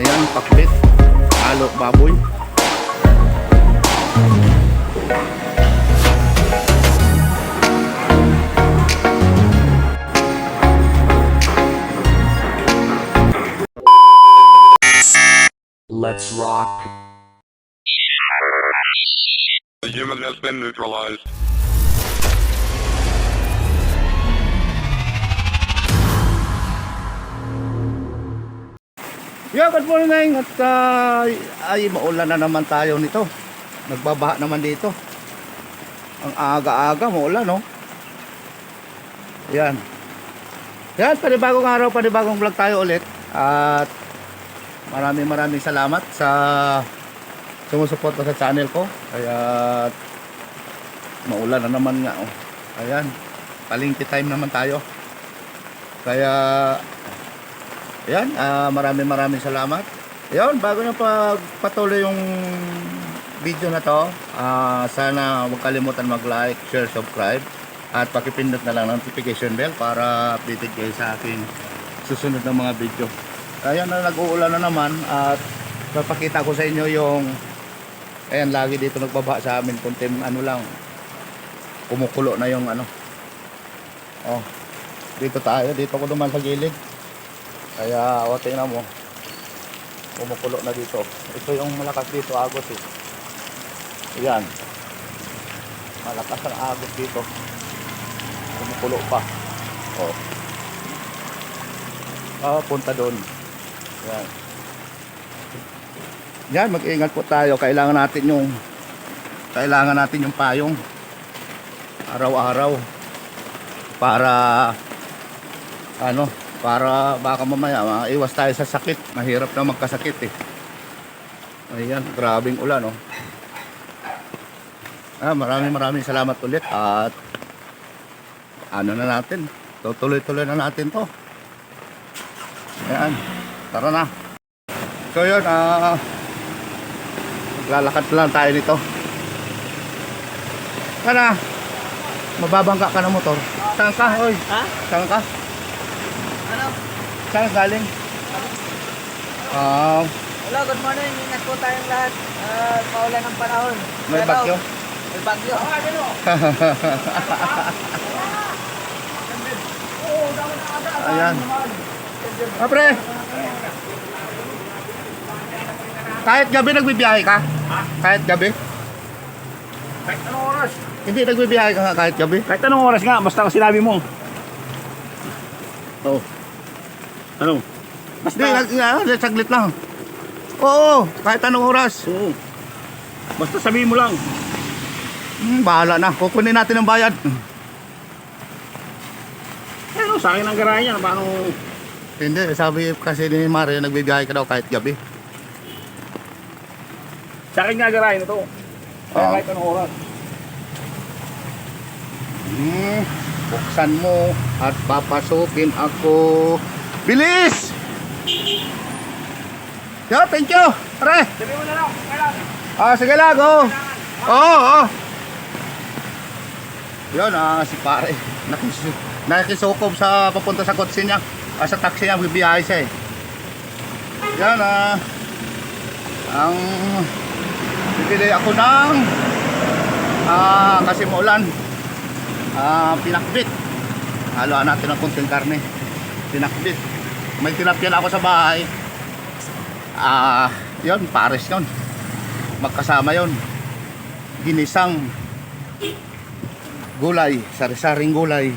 Ayan, pakbit. Halo, baboy. Let's rock. The human has been neutralized. Yeah, good morning at uh, ay maulan na naman tayo nito. Nagbabaha naman dito. Ang aga-aga maulan, no? Yan. Yan, panibagong araw, panibagong vlog tayo ulit. At maraming maraming salamat sa sumusuporta sa channel ko. Kaya maulan na naman nga, oh. Ayan, palingki time naman tayo. Kaya Ayan, ah, maraming maraming salamat. Ayan, bago na pagpatuloy yung video na to, ah, sana huwag kalimutan mag-like, share, subscribe, at pakipindot na lang ng notification bell para updated kayo sa aking susunod na mga video. Ayan na nag-uulan na naman at papakita ko sa inyo yung ayan, lagi dito nagbaba sa amin kuntim ano lang kumukulo na yung ano oh dito tayo dito ko duman sa gilid kaya o tingnan mo. Kumukulo na dito. Ito yung malakas dito agos eh. Ayan. Malakas ang agos dito. Kumukulo pa. O. Ah, punta doon. Ayan. Yan, mag-ingat po tayo. Kailangan natin yung kailangan natin yung payong araw-araw para ano para baka mamaya maiwas tayo sa sakit. Mahirap na magkasakit eh. Ayan grabing ulan oh. Ah, maraming maraming salamat ulit at ano na natin? Tutuloy tuloy na natin to. Ayan tara na. So yun ah maglalakad lang tayo nito. Kana mababangka ka ng motor. Saan ka? Oy Ha? saan ka? Saan galing? Ah, Hello, good morning. Ingat po tayong lahat. Uh, paulan ng panahon. may Pero, bagyo. May bagyo. Ayan. Ah, pre. Kahit gabi nagbibiyahe ka? Kahit gabi? Kahit anong oras? Hindi nagbibiyahe ka nga kahit gabi? Kahit anong oras nga, basta sinabi mo. Oo. Ano? Hindi, nag, ah, saglit lang. Oo, kahit anong oras. Oo. Basta sabihin mo lang. Hmm, bahala na. Kukunin natin ang bayad. Eh, ano, sa akin ang garahe yan. Paano? Hindi, sabi kasi ni Mario, nagbibiyahe ka daw kahit gabi. Sa akin nga garahe na to. Kaya Oo. kahit anong oras. Hmm, buksan mo at papasukin ako. Bilis! Yo, thank you. Pare. Sabihin mo na lang. Ah, sige lang, go. Oo, oo. Yun, ah, si pare. Nakis nakisukob sa papunta sa kotse niya. Ah, sa taxi niya, bibiyahe siya eh. Yan, ah. Ang bibili ako ng ah, kasi maulan. Ah, pinakbit. Haluan natin ng kunting karne. Pinakbit. May tinapyan ako sa bahay. Ah, yun, pares yun. Magkasama yon ginisang gulay sari-saring gulay.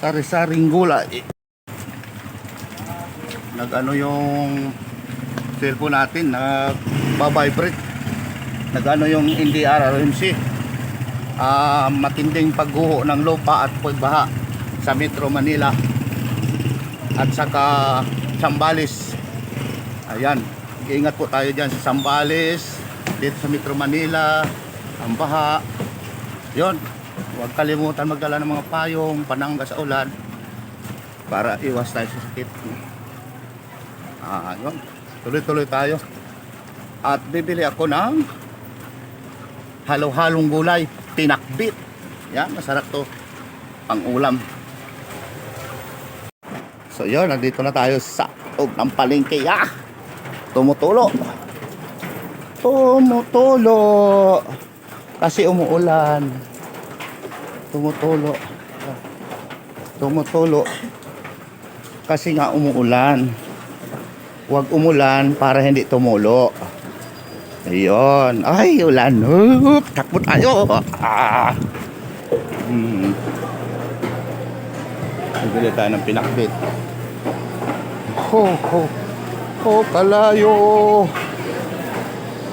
Sari-saring gulay. Nag ano yung cellphone natin nag vibrate nag ano yung NDR RMC ah matinding pagguho ng lupa at pagbaha sa Metro Manila at saka Sambales. Ayan ingat po tayo dyan sa Sambales dito sa Metro Manila ang baha. Yon huwag kalimutan magdala ng mga payong panangga sa ulan para iwas tayo sa sakit. Ah yun tuloy tuloy tayo. At bibili ako ng halo-halong gulay tinakbit. Yan masarap to pang ulam So yun, nandito na tayo sa loob ng palengke. Ah! Tumutulo. Tumutulo. Kasi umuulan. Tumutulo. Tumutulo. Kasi nga umuulan. Huwag umulan para hindi tumulo. Ayun. Ay, ulan. Hup, takbo tayo. Ah. Hmm. Bibili tayo ng pinakbit. Ho, ho. Ho, kalayo.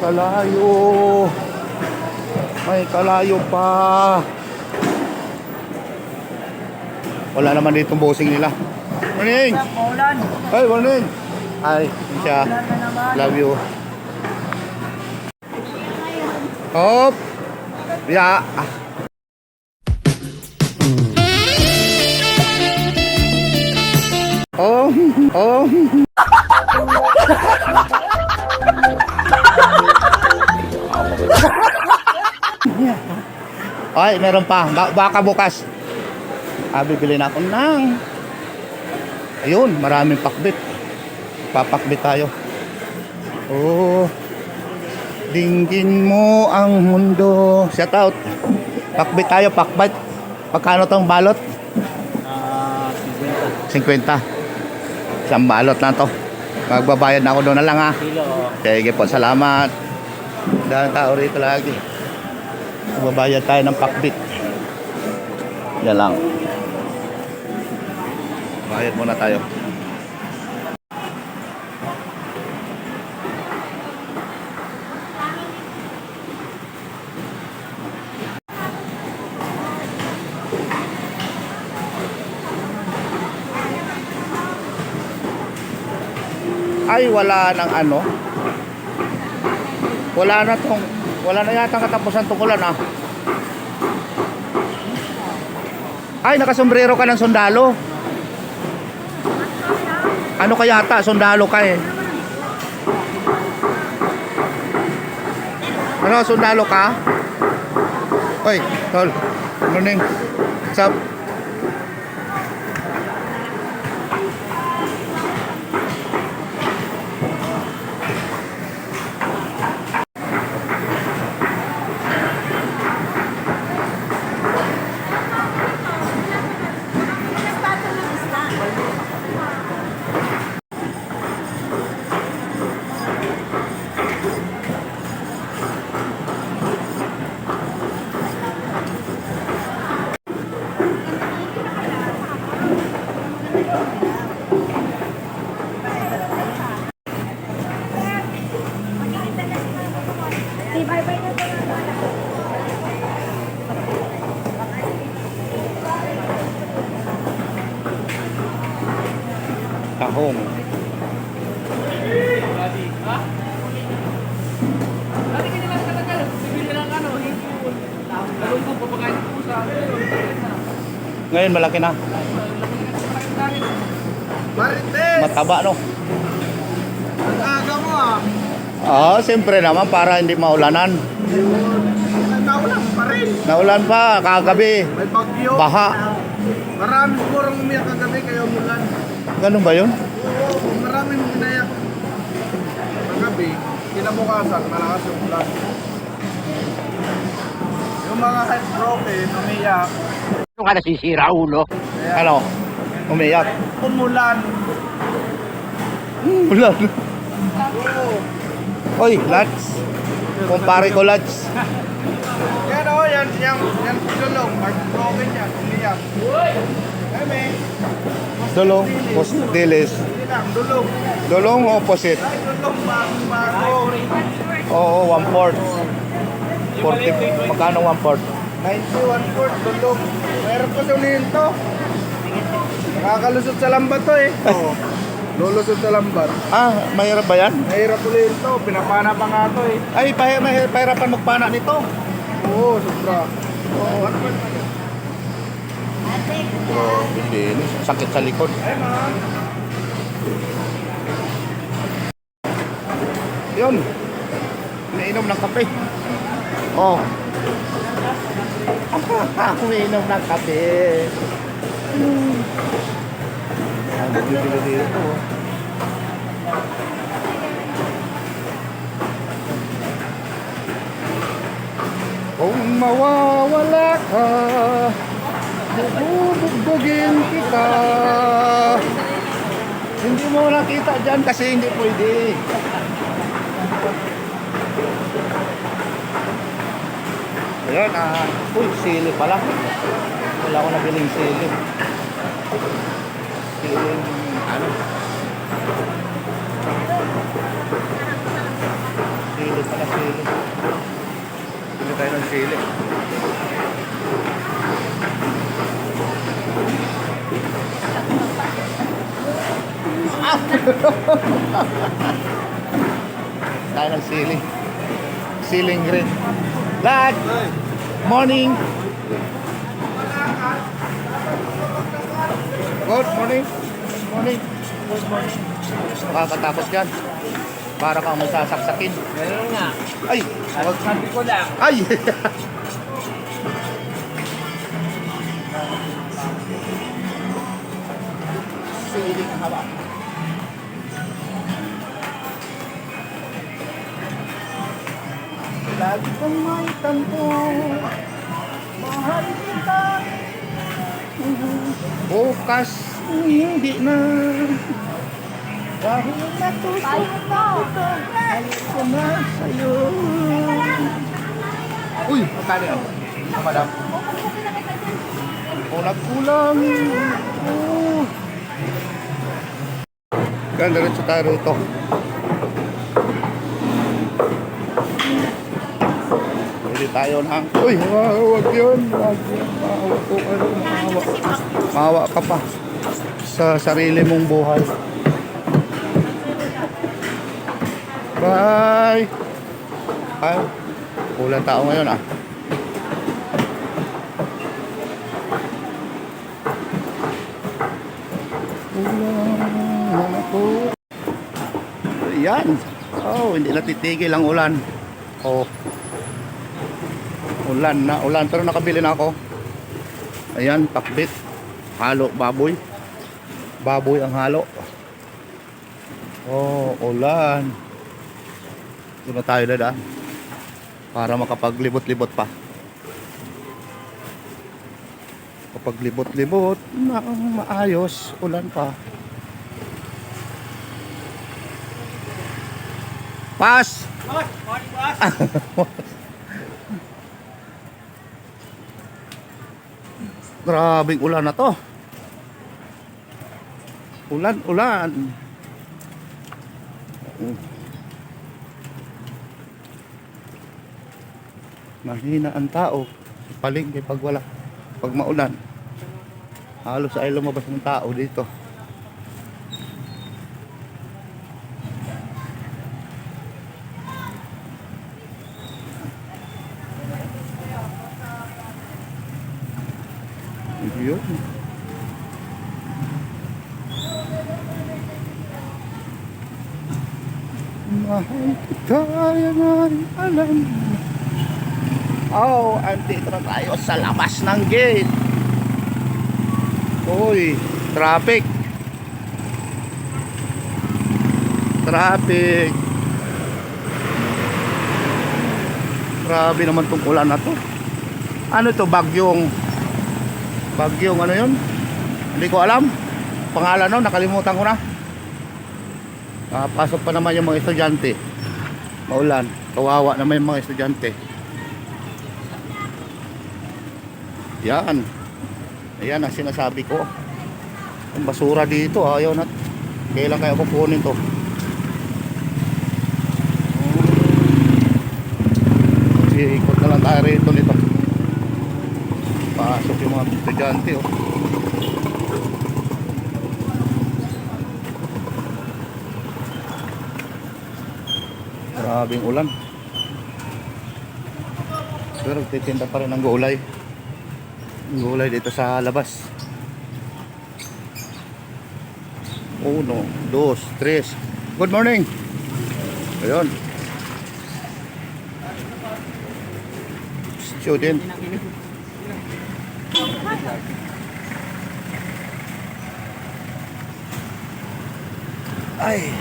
Kalayo. May kalayo pa. Wala naman dito bossing nila. Morning! Maulan. Ay, morning! Ay, siya. Love you. Hop! Ya. Oh, oh. Ay, meron pa. Ba- baka bukas. Ah, bibili na ako ng... Ayun, maraming pakbit. Papakbit tayo. Oh. Dinggin mo ang mundo. Shout out. Pakbit tayo, pakbit. Pagkano tong balot? Ah, 50. Isang balot na to. Magbabayad na ako doon na lang ha. kilo. Sige po, salamat. Dahil tao rito lagi. Magbabayad tayo ng pakbit. Yan lang. Bayad muna tayo. Ay, wala nang ano. Wala na tong, wala na yata katapusan tungkulan ah. Ay, nakasombrero ka ng sundalo. Ano ka yata? Sundalo ka eh. Ano, sundalo ka? Oy, tol. Morning. What's up? Tahong. Ngayon malaki na. Mataba no. Aga mo ah. Oo, siyempre naman para hindi maulanan. Naulan pa rin. Naulan pa kagabi. May bagyo. Baha. Marami sigurong umiyak kagabi kaya umulan. Ganun ba yun? Oo, maraming umiyak. Kagabi, kinabukasan, malakas yung ulan. Yung mga heartbroken, umiyak. Ano ka nasisira, ulo? Kaya Ano? Umiyak. umulan. Ulan. Oo. Oy, lads. Kumpare ko lads. Yan o, yan, yan, yan gulong. Heartbroken yan, umiyak. Eh, may, Dulong, lang, dulong. Dulong opposite. Ay, dulong, bago. Oo, one fourth. 40. Magkano one fourth? 91 port, dulong. Meron pa sulihin to. Nakakalusot sa lambat to eh. Oo. Lulusot sa lambat. Ah, mahirap ba yan? Mahirap ulihin to. Pinapana pa nga to eh. Ay, pahirapan magpana nito. Oo, sobra. Oo. Oh, hindi. Sakit sa likod. Yun. Nainom ng kape. Oh. Umiinom ng kape. bibili dito. oh. Kung mawawala ka, bubugbugin kita. Hindi mo nakita dyan kasi hindi pwede. Ayan, ah, uy, sili pala. Wala ko nabiling sili. Siling, ano? Sili pala, sili. Bili tayo ng sili. tayo ng sili. Siling green. Dad! Morning! Good morning. Morning. Good morning. Nakakatakot yan. Para kang may sasaksakin. Meron nga. Ay! Wag. Sabi ko lang. Ay! Siling haba. Lagi kang may tampo Mahal kita Bukas hindi na Dahil natutunan ko na sa'yo Uy, magkano yun? Ah, madam. Kulang-kulang. Oh. Yan, diretso tayo rito. Tayo ng... Uy, wa- wag yun. Wag yun. Maawa po kayo. Maawa. Maawa ka pa sa sarili mong buhay. Bye! Ay, kulang tao ngayon ah. Kulang. Ayan. Oh, hindi natitigil ang ulan. Oh. Ulan na, ulan. Pero nakabili na ako. Ayan, pakbit. Halo, baboy. Baboy ang halo. Oh, ulan. Doon na tayo dada. Para makapaglibot-libot pa. Kapag libot-libot, na maayos, ulan pa. Pas! Boss, morning. Grabing ulan na to. Ulan, ulan. Mahina ang tao. Palengke pag wala. Pag maulan. Halos ay lumabas ng tao dito. Yun. Mahal kita, yan ay alam. Oh, andito na tayo sa labas ng gate. Uy, traffic. Traffic. Grabe naman tong ulan na to. Ano to, bagyong Bagyong ano yun? Hindi ko alam. Pangalan no, nakalimutan ko na. Ah, pasok pa naman yung mga estudyante. Maulan. Kawawa naman yung mga estudyante. Yan. Ayan ang sinasabi ko. Ang basura dito, ayaw na. Kailan kaya kukunin to? Ikot na lang tayo rito Pasok yung mga estudyante oh. Grabing ulan. Pero titinda pa rin ng gulay. Gulay dito sa labas. Uno, dos, tres. Good morning. Ayun. Student. Ay.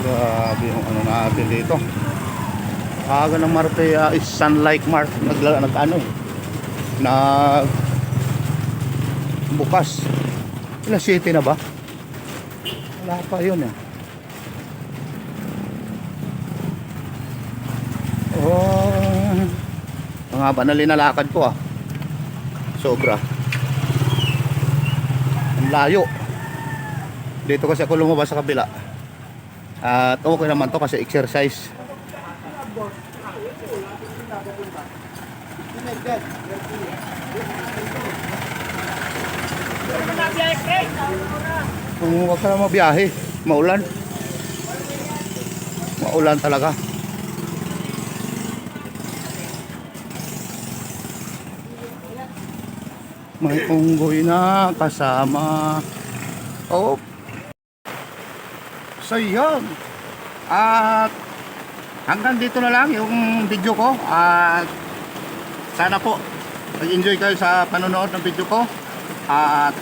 Grabe yung ano natin dito. Aga ng Marte uh, is sunlight Mart. Nag, nag ano eh. Nag bukas. Ilang city na ba? Wala pa yun eh. Ang haba na linalakad ko ah. Sobra. Ang layo. Dito kasi ako lumabas sa kabila. At okay naman to kasi exercise. Kung huwag ka na mabiyahe, maulan. Maulan talaga. May unggoy na kasama. Oh. So yun. At hanggang dito na lang yung video ko. At sana po mag-enjoy kayo sa panonood ng video ko. At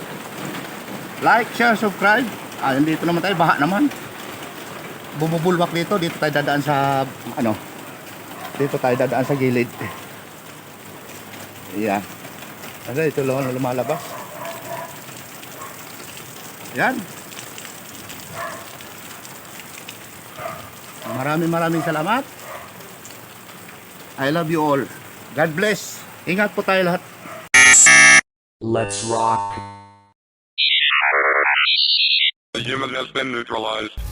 like, share, subscribe. Ah, dito naman tayo, baha naman. Bumubulwak dito, dito tayo dadaan sa ano. Dito tayo dadaan sa gilid. Yan. Ano, ito lang ang lumalabas. Yan. Maraming maraming salamat. I love you all. God bless. Ingat po tayo lahat. Let's rock. The human has been neutralized.